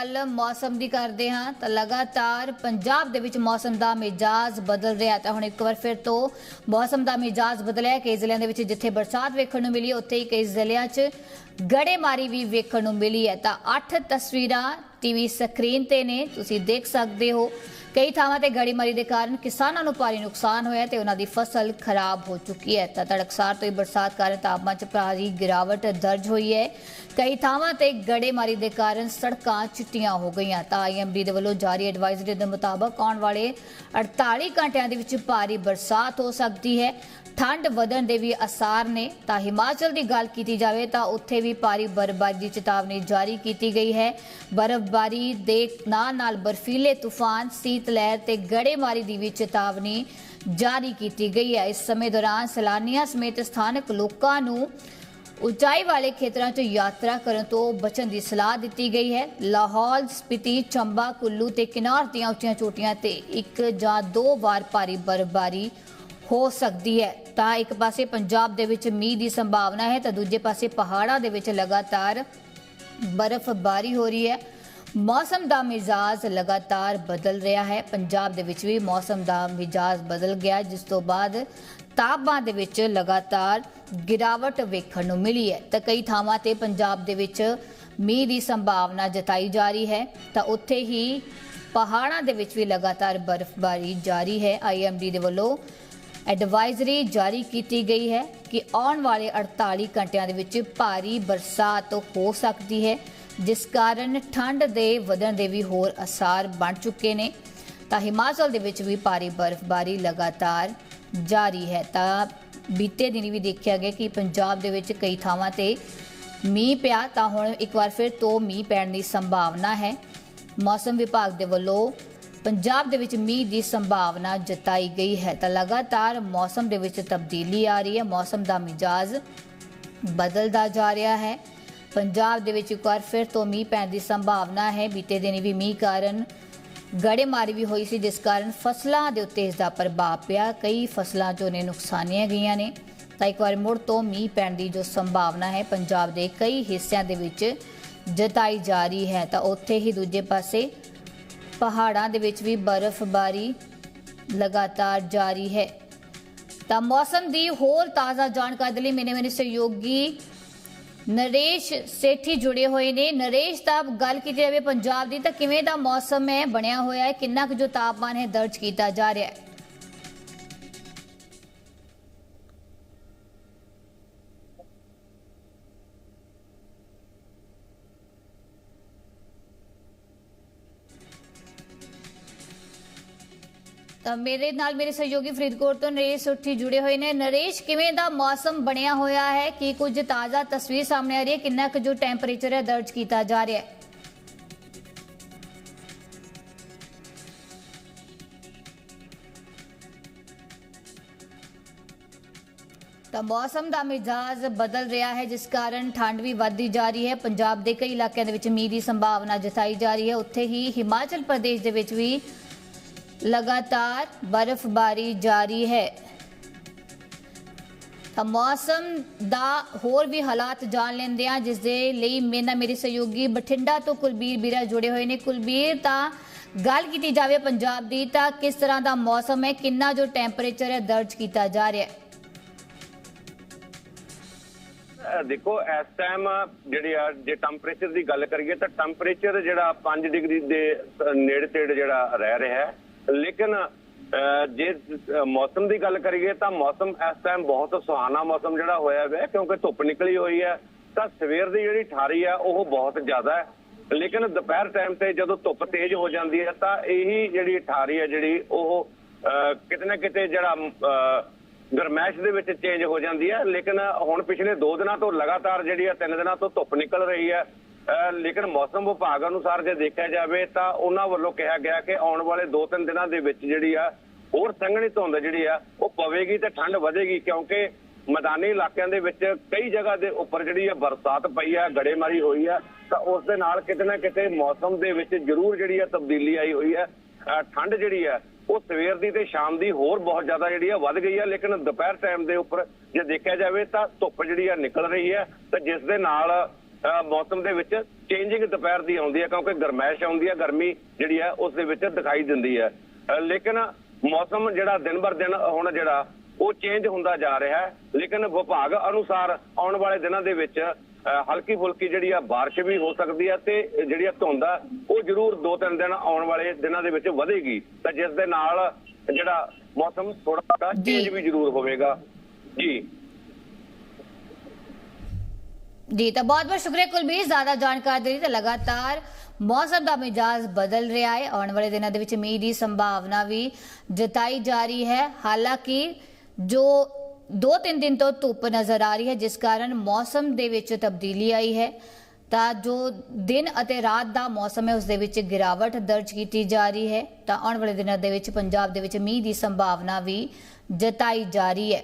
ਗੱਲ ਮੌਸਮ ਦੀ ਕਰਦੇ ਹਾਂ ਤਾਂ ਲਗਾਤਾਰ ਪੰਜਾਬ ਦੇ ਵਿੱਚ ਮੌਸਮ ਦਾ ਮਿਜਾਜ਼ ਬਦਲ ਰਿਹਾ ਤਾਂ ਹੁਣ ਇੱਕ ਵਾਰ ਫਿਰ ਤੋਂ ਮੌਸਮ ਦਾ ਮਿਜਾਜ਼ ਬਦਲਿਆ ਕਈ ਜ਼ਿਲ੍ਹਿਆਂ ਦੇ ਵਿੱਚ ਜਿੱਥੇ ਬਰਸਾਤ ਵੇਖਣ ਨੂੰ ਮਿਲੀ, ਉੱਥੇ ਹੀ ਕਈ ਜ਼ਿਲ੍ਹਿਆਂ 'ਚ ਗੜੇਮਾਰੀ ਵੀ ਵੇਖਣ ਨੂੰ ਮਿਲੀ ਹੈ। ਤਾਂ 8 ਤਸਵੀਰਾਂ ਟੀਵੀ ਸਕਰੀਨ ਤੇ ਨੇ, ਤੁਸੀਂ ਦੇਖ ਸਕਦੇ ਹੋ। ਕਈ ਥਾਵਾਂ ਤੇ ਗੜੇਮਾਰੀ ਦੇ ਕਾਰਨ ਕਿਸਾਨਾਂ ਨੂੰ ਭਾਰੀ ਨੁਕਸਾਨ ਹੋਇਆ ਤੇ ਉਹਨਾਂ ਦੀ ਫਸਲ ਖਰਾਬ ਹੋ ਚੁੱਕੀ ਹੈ। ਤਾਂ ਤੜਕਸਾਰ ਤੋਂ ਹੀ ਬਰਸਾਤ ਕਾਰਨ ਤਾਪਮਾਨ 'ਚ ਭਾਰੀ ਗਿਰਾਵਟ ਦਰਜ ਹੋਈ ਹੈ। ਕਈ ਥਾਵਾਂ ਤੇ ਗੜੇਮਾਰੀ ਦੇ ਕਾਰਨ ਸੜਕਾਂ ਚਿੱਟੀਆਂ ਹੋ ਗਈਆਂ। ਤਾਂ ਆਈਐਮਡੀ ਦੇ ਵੱਲੋਂ ਜਾਰੀ ਐਡਵਾਈਜ਼ਰੀ ਦੇ ਮੁਤਾਬਕ ਆਉਣ ਵਾਲੇ 48 ਘੰਟਿਆਂ ਦੇ ਵਿੱਚ ਭਾਰੀ ਬਰਸਾਤ ਹੋ ਸਕਦੀ ਹੈ। ਠੰਡ ਵਧਣ ਦੇ ਵੀ ਅਸਾਰ ਨੇ। ਤਾਂ ਹਿਮਾਚਲ ਦੀ ਗੱਲ ਕੀਤੀ ਜਾਵੇ ਤਾਂ ਉੱਥੇ ਵੀ ਭਾਰੀ ਬਰਫ਼ਬਾਰੀ ਦੀ ਚੇਤਾਵਨੀ ਜਾਰੀ ਕੀਤੀ ਗਈ ਹੈ। ਬਰਫ਼ਬਾਰੀ ਦੇ ਨਾਲ ਨਾਲ ਬਰਫੀਲੇ ਤੂਫਾਨ ਸੀ ਸੀਤ ਲਹਿਰ ਤੇ ਗੜੇਮਾਰੀ ਦੀ ਵੀ ਚੇਤਾਵਨੀ ਜਾਰੀ ਕੀਤੀ ਗਈ ਹੈ। ਇਸ ਸਮੇਂ ਦੌਰਾਨ ਸੈਲਾਨੀਆਂ ਸਮੇਤ ਸਥਾਨਕ ਲੋਕਾਂ ਨੂੰ ਉਚਾਈ ਵਾਲੇ ਖੇਤਰਾਂ 'ਚ ਯਾਤਰਾ ਕਰਨ ਤੋਂ ਬਚਣ ਦੀ ਸਲਾਹ ਦਿੱਤੀ ਗਈ ਹੈ। ਲਾਹੌਲ ਸਪੀਤੀ, ਚੰਬਾ, ਕੁੱਲੂ ਤੇ ਕਿਨਾਰ ਦੀਆਂ ਉੱਚੀਆਂ ਚੋਟੀਆਂ ਤੇ ਇੱਕ ਜਾਂ ਦੋ ਵਾਰ ਭਾਰੀ ਬਰਫ਼ਬਾਰੀ ਹੋ ਸਕਦੀ ਹੈ। ਤਾਂ ਇੱਕ ਪਾਸੇ ਪੰਜਾਬ ਦੇ ਵਿੱਚ ਮੀਂਹ ਦੀ ਸੰਭਾਵਨਾ ਹੈ ਤਾਂ ਦੂਜੇ ਪਾਸੇ ਪਹਾੜਾਂ ਦੇ ਵਿੱਚ ਲਗਾਤਾਰ ਬਰਫ਼ਬਾਰੀ ਹੋ ਰਹੀ ਹੈ। ਮੌਸਮ ਦਾ ਮਿਜਾਜ਼ ਲਗਾਤਾਰ ਬਦਲ ਰਿਹਾ ਹੈ। ਪੰਜਾਬ ਦੇ ਵਿੱਚ ਵੀ ਮੌਸਮ ਦਾ ਮਿਜਾਜ਼ ਬਦਲ ਗਿਆ ਜਿਸ ਤੋਂ ਬਾਅਦ ਤਾਪਮਾਨ ਦੇ ਵਿੱਚ ਲਗਾਤਾਰ ਗਿਰਾਵਟ ਵੇਖਣ ਨੂੰ ਮਿਲੀ ਹੈ। ਤਾਂ ਕਈ ਥਾਵਾਂ ਤੇ ਪੰਜਾਬ ਦੇ ਵਿੱਚ ਮੀਂਹ ਦੀ ਸੰਭਾਵਨਾ ਜਤਾਈ ਜਾ ਰਹੀ ਹੈ। ਤਾਂ ਉੱਥੇ ਹੀ ਪਹਾੜਾਂ ਦੇ ਵਿੱਚ ਵੀ ਲਗਾਤਾਰ ਬਰਫ਼ਬਾਰੀ ਜਾਰੀ ਹੈ। ਆਈਐਮਡੀ ਦੇ ਵੱਲੋਂ ਐਡਵਾਈਜ਼ਰੀ ਜਾਰੀ ਕੀਤੀ ਗਈ ਹੈ ਕਿ ਆਉਣ ਵਾਲੇ 48 ਘੰਟਿਆਂ ਦੇ ਵਿੱਚ ਭਾਰੀ ਬਰਸਾਤ ਹੋ ਸਕਦੀ ਹੈ। ਜਿਸ ਕਾਰਨ ਠੰਡ ਦੇ ਵਧਣ ਦੇ ਵੀ ਹੋਰ ਅਸਾਰ ਬਣ ਚੁੱਕੇ ਨੇ। ਤਾਂ ਹਿਮਾਚਲ ਦੇ ਵਿੱਚ ਵੀ ਭਾਰੀ ਬਰਫ਼ਬਾਰੀ ਲਗਾਤਾਰ ਜਾਰੀ ਹੈ। ਤਾਂ ਬੀਤੇ ਦਿਨ ਵੀ ਦੇਖਿਆ ਗਿਆ ਕਿ ਪੰਜਾਬ ਦੇ ਵਿੱਚ ਕਈ ਥਾਵਾਂ ਤੇ ਮੀਂਹ ਪਿਆ। ਤਾਂ ਹੁਣ ਇੱਕ ਵਾਰ ਫਿਰ ਤੋਂ ਮੀਂਹ ਪੈਣ ਦੀ ਸੰਭਾਵਨਾ ਹੈ। ਮੌਸਮ ਵਿਭਾਗ ਦੇ ਵੱਲੋਂ ਪੰਜਾਬ ਦੇ ਵਿੱਚ ਮੀਂਹ ਦੀ ਸੰਭਾਵਨਾ ਜਤਾਈ ਗਈ ਹੈ। ਤਾਂ ਲਗਾਤਾਰ ਮੌਸਮ ਦੇ ਵਿੱਚ ਤਬਦੀਲੀ ਆ ਰਹੀ ਹੈ। ਮੌਸਮ ਦਾ ਮਿਜਾਜ਼ ਬਦਲਦਾ ਜਾ ਰਿਹਾ ਹੈ। ਪੰਜਾਬ ਦੇ ਵਿੱਚ ਇੱਕ ਵਾਰ ਫਿਰ ਤੋਂ ਮੀਂਹ ਪੈਣ ਦੀ ਸੰਭਾਵਨਾ ਹੈ। ਬੀਤੇ ਦਿਨ ਵੀ ਮੀਂਹ ਕਾਰਨ ਗੜੇਮਾਰੀ ਵੀ ਹੋਈ ਸੀ, ਜਿਸ ਕਾਰਨ ਫਸਲਾਂ ਦੇ ਉੱਤੇ ਇਸ ਦਾ ਪ੍ਰਭਾਵ ਪਿਆ। ਕਈ ਫਸਲਾਂ ਜੋ ਨੇ ਨੁਕਸਾਨੀਆਂ ਗਈਆਂ ਨੇ। ਤਾਂ ਇੱਕ ਵਾਰ ਮੁੜ ਤੋਂ ਮੀਂਹ ਪੈਣ ਦੀ ਜੋ ਸੰਭਾਵਨਾ ਹੈ, ਪੰਜਾਬ ਦੇ ਕਈ ਹਿੱਸਿਆਂ ਦੇ ਵਿੱਚ ਜਤਾਈ ਜਾ ਰਹੀ ਹੈ। ਤਾਂ ਉੱਥੇ ਹੀ ਦੂਜੇ ਪਾਸੇ ਪਹਾੜਾਂ ਦੇ ਵਿੱਚ ਵੀ ਬਰਫ਼ਬਾਰੀ ਲਗਾਤਾਰ ਜਾਰੀ ਹੈ। ਤਾਂ ਮੌਸਮ ਦੀ ਹੋਰ ਤਾਜ਼ਾ ਜਾਣਕਾਰੀ ਦੇ ਲਈ ਮੇਰੇ ਮੇਰੇ ਸਹਿਯੋਗੀ ਨਰੇਸ਼ ਸੇਠੀ ਜੁੜੇ ਹੋਏ ਨੇ। ਨਰੇਸ਼, ਤਾਂ ਗੱਲ ਕੀਤੀ ਜਾਵੇ ਪੰਜਾਬ ਦੀ, ਤਾਂ ਕਿਵੇਂ ਦਾ ਮੌਸਮ ਹੈ, ਬਣਿਆ ਹੋਇਆ ਹੈ, ਕਿੰਨਾ ਕੁ ਜੋ ਤਾਪਮਾਨ ਹੈ ਦਰਜ ਕੀਤਾ ਜਾ ਰਿਹਾ ਹੈ? ਤਾਂ ਮੇਰੇ ਨਾਲ ਮੇਰੇ ਸਹਿਯੋਗੀ ਫਰੀਦਕੋਟ ਤੋਂ ਨਰੇਸ਼ ਉੱਠੀ ਜੁੜੇ ਹੋਏ ਨੇ। ਨਰੇਸ਼, ਕਿਵੇਂ ਦਾ ਮੌਸਮ ਬਣਿਆ ਹੋਇਆ ਹੈ? ਕੀ ਕੁਝ ਤਾਜ਼ਾ ਤਸਵੀਰ ਸਾਹਮਣੇ ਆ ਰਹੀ ਹੈ? ਕਿੰਨਾ ਕੁ ਜੋ ਟੈਂਪਰੇਚਰ ਹੈ, ਦਰਜ ਕੀਤਾ ਜਾ ਰਿਹਾ ਹੈ। ਤਾਂ ਮੌਸਮ ਦਾ ਮਿਜਾਜ਼ ਬਦਲ ਰਿਹਾ ਹੈ, ਜਿਸ ਕਾਰਨ ਠੰਡ ਵੀ ਵੱਧਦੀ ਜਾ ਰਹੀ ਹੈ। ਪੰਜਾਬ ਦੇ ਕਈ ਇਲਾਕਿਆਂ ਦੇ ਵਿੱਚ ਮੀਂਹ ਦੀ ਸੰਭਾਵਨਾ ਜਤਾਈ ਜਾ ਰਹੀ ਹੈ। ਉੱਥੇ ਹੀ ਹਿਮਾਚਲ ਪ੍ਰਦੇਸ਼ ਦੇ ਵਿੱਚ ਵੀ ਲਗਾਤਾਰ ਬਰਫ਼ਬਾਰੀ ਜਾਰੀ ਹੈ। ਤਾਂ ਮੌਸਮ ਦਾ ਹੋਰ ਵੀ ਹਾਲਾਤ ਜਾਣ ਲੈਂਦੇ ਆ, ਜਿਸ ਦੇ ਲਈ ਮੇਰੇ ਮੇਰੇ ਸਹਿਯੋਗੀ ਬਠਿੰਡਾ ਤੋਂ ਕੁਲਬੀਰ ਵੀਰਾ ਜੁੜੇ ਹੋਏ ਨੇ। ਕੁਲਬੀਰ, ਤਾਂ ਗੱਲ ਕੀਤੀ ਜਾਵੇ ਪੰਜਾਬ ਦੀ, ਤਾਂ ਕਿਸ ਤਰ੍ਹਾਂ ਦਾ ਮੌਸਮ ਹੈ? ਕਿੰਨਾ ਜੋ ਟੈਂਪਰੇਚਰ ਹੈ, ਦਰਜ ਕੀਤਾ ਜਾ ਰਿਹਾ ਹੈ। ਦੇਖੋ, ਇਸ ਟਾਈਮ ਜਿਹੜੀ ਆ, ਜੇ ਟੈਂਪਰੇਚਰ ਦੀ ਗੱਲ ਕਰੀਏ, ਤਾਂ ਟੈਂਪਰੇਚਰ ਜਿਹੜਾ 5 ਡਿਗਰੀ ਦੇ ਨੇੜੇ ਤੇੜੇ ਜਿਹੜਾ ਰਹਿ ਰਿਹਾ ਹੈ ਲੇਕਿਨ, ਅਹ, ਜੇ ਮੌਸਮ ਦੀ ਗੱਲ ਕਰੀਏ ਤਾਂ ਮੌਸਮ ਇਸ ਟਾਈਮ ਬਹੁਤ ਸੁਹਾਣਾ ਮੌਸਮ ਜਿਹੜਾ ਹੋਇਆ ਹੈ ਕਿਉਂਕਿ ਧੁੱਪ ਨਿਕਲੀ ਹੋਈ ਹੈ, ਤਾਂ ਸਵੇਰ ਦੀ ਜਿਹੜੀ ਠਾਰੀ ਹੈ, ਉਹ ਬਹੁਤ ਜ਼ਿਆਦਾ ਹੈ। ਲੇਕਿਨ ਦੁਪਹਿਰ ਟਾਈਮ ਤੇ ਜਦੋਂ ਧੁੱਪ ਤੇਜ਼ ਹੋ ਜਾਂਦੀ ਹੈ, ਤਾਂ ਇਹੀ ਜਿਹੜੀ ਠਾਰੀ ਹੈ, ਜਿਹੜੀ ਉਹ, ਅਹ, ਕਿਤੇ ਨਾ ਕਿਤੇ ਜਿਹੜਾ, ਅਹ, ਗਰਮੈਸ਼ ਦੇ ਵਿੱਚ ਚੇਂਜ ਹੋ ਜਾਂਦੀ ਹੈ। ਲੇਕਿਨ ਹੁਣ ਪਿਛਲੇ 2 ਦਿਨਾਂ ਤੋਂ ਲਗਾਤਾਰ ਜਿਹੜੀ ਹੈ 3 ਦਿਨਾਂ ਤੋਂ ਧੁੱਪ ਨਿਕਲ ਰਹੀ ਹੈ। ਲੇਕਿਨ ਮੌਸਮ ਵਿਭਾਗ ਅਨੁਸਾਰ ਜੇ ਦੇਖਿਆ ਜਾਵੇ ਤਾਂ ਉਹਨਾਂ ਵੱਲੋਂ ਕਿਹਾ ਗਿਆ ਕਿ ਆਉਣ ਵਾਲੇ 2-3 ਦਿਨਾਂ ਦੇ ਵਿੱਚ ਜਿਹੜੀ ਆ, ਹੋਰ ਸੰਘਣੀ ਧੁੰਦ ਜਿਹੜੀ ਆ, ਉਹ ਪਵੇਗੀ ਤੇ ਠੰਡ ਵਧੇਗੀ ਕਿਉਂਕਿ ਮੈਦਾਨੀ ਇਲਾਕਿਆਂ ਦੇ ਵਿੱਚ ਕਈ ਜਗ੍ਹਾ ਦੇ ਉੱਪਰ ਜਿਹੜੀ ਆ ਬਰਸਾਤ ਪਈ ਆ, ਗੜੇਮਾਰੀ ਹੋਈ ਆ, ਤਾਂ ਉਸ ਦੇ ਨਾਲ ਕਿਤੇ ਨਾ ਕਿਤੇ ਮੌਸਮ ਦੇ ਵਿੱਚ ਜ਼ਰੂਰ ਜਿਹੜੀ ਆ ਤਬਦੀਲੀ ਆਈ ਹੋਈ ਹੈ ਠੰਡ ਜਿਹੜੀ ਆ, ਉਹ ਸਵੇਰ ਦੀ ਤੇ ਸ਼ਾਮ ਦੀ ਹੋਰ ਬਹੁਤ ਜ਼ਿਆਦਾ ਜਿਹੜੀ ਆ ਵੱਧ ਗਈ ਆ, ਲੇਕਿਨ ਦੁਪਹਿਰ ਟਾਈਮ ਦੇ ਉੱਪਰ ਜੇ ਦੇਖਿਆ ਜਾਵੇ ਤਾਂ ਧੁੱਪ ਜਿਹੜੀ ਆ ਨਿਕਲ ਰਹੀ ਹੈ ਤੇ ਜਿਸ ਦੇ ਨਾਲ ਮੌਸਮ ਦੇ ਵਿੱਚ ਚੇਂਜਿੰਗ ਦੁਪਹਿਰ ਦੀ ਆਉਂਦੀ ਹੈ ਕਿਉਂਕਿ ਗਰਮੈਸ਼ ਆਉਂਦੀ ਹੈ ਗਰਮੀ ਜਿਹੜੀ ਹੈ ਉਸ ਦੇ ਵਿੱਚ ਦਿਖਾਈ ਦਿੰਦੀ ਹੈ ਅਹ ਲੇਕਿਨ ਮੌਸਮ ਜਿਹੜਾ ਦਿਨ ਬਰ ਦਿਨ ਹੁਣ ਜਿਹੜਾ ਉਹ ਚੇਂਜ ਹੁੰਦਾ ਜਾ ਰਿਹਾ ਹੈ ਲੇਕਿਨ ਵਿਭਾਗ ਅਨੁਸਾਰ ਆਉਣ ਵਾਲੇ ਦਿਨਾਂ ਦੇ ਵਿੱਚ ਹਲਕੀ ਫੁਲਕੀ ਜਿਹੜੀ ਆ بارش ਵੀ ਹੋ ਸਕਦੀ ਹੈ ਤੇ ਜਿਹੜੀ ਆ ਧੁੰਦ ਆ ਉਹ ਜ਼ਰੂਰ ਦੋ ਤਿੰਨ ਦਿਨ ਆਉਣ ਵਾਲੇ ਦਿਨਾਂ ਦੇ ਵਿੱਚ ਵਧੇਗੀ ਤਾਂ ਜਿਸ ਦੇ ਨਾਲ ਜਿਹੜਾ ਮੌਸਮ ਥੋੜਾ ਜੀ। ਚੇਂਜ ਵੀ ਜ਼ਰੂਰ ਹੋਵੇਗਾ ਜੀ ਜੀ, ਤਾਂ ਬਹੁਤ ਬਹੁਤ ਸ਼ੁਕਰੀਆ ਕੁਲਬੀਰ, ਜ਼ਿਆਦਾ ਜਾਣਕਾਰੀ ਦੇ ਲਈ ਤਾਂ ਲਗਾਤਾਰ ਮੌਸਮ ਦਾ ਮਿਜਾਜ਼ ਬਦਲ ਰਿਹਾ ਹੈ। ਆਉਣ ਵਾਲੇ ਦਿਨਾਂ ਦੇ ਵਿੱਚ ਮੀਂਹ ਦੀ ਸੰਭਾਵਨਾ ਵੀ ਜਤਾਈ ਜਾ ਰਹੀ ਹੈ। ਹਾਲਾਂਕਿ ਜੋ 2-3 ਦਿਨ ਤੋਂ ਧੁੱਪ ਨਜ਼ਰ ਆ ਰਹੀ ਹੈ, ਜਿਸ ਕਾਰਨ ਮੌਸਮ ਦੇ ਵਿੱਚ ਤਬਦੀਲੀ ਆਈ ਹੈ। ਤਾਂ ਜੋ ਦਿਨ ਅਤੇ ਰਾਤ ਦਾ ਮੌਸਮ ਹੈ, ਉਸ ਦੇ ਵਿੱਚ ਗਿਰਾਵਟ ਦਰਜ ਕੀਤੀ ਜਾ ਰਹੀ ਹੈ। ਤਾਂ ਆਉਣ ਵਾਲੇ ਦਿਨਾਂ ਦੇ ਵਿੱਚ, ਪੰਜਾਬ ਦੇ ਵਿੱਚ ਮੀਂਹ ਦੀ ਸੰਭਾਵਨਾ ਵੀ ਜਤਾਈ ਜਾ ਰਹੀ ਹੈ।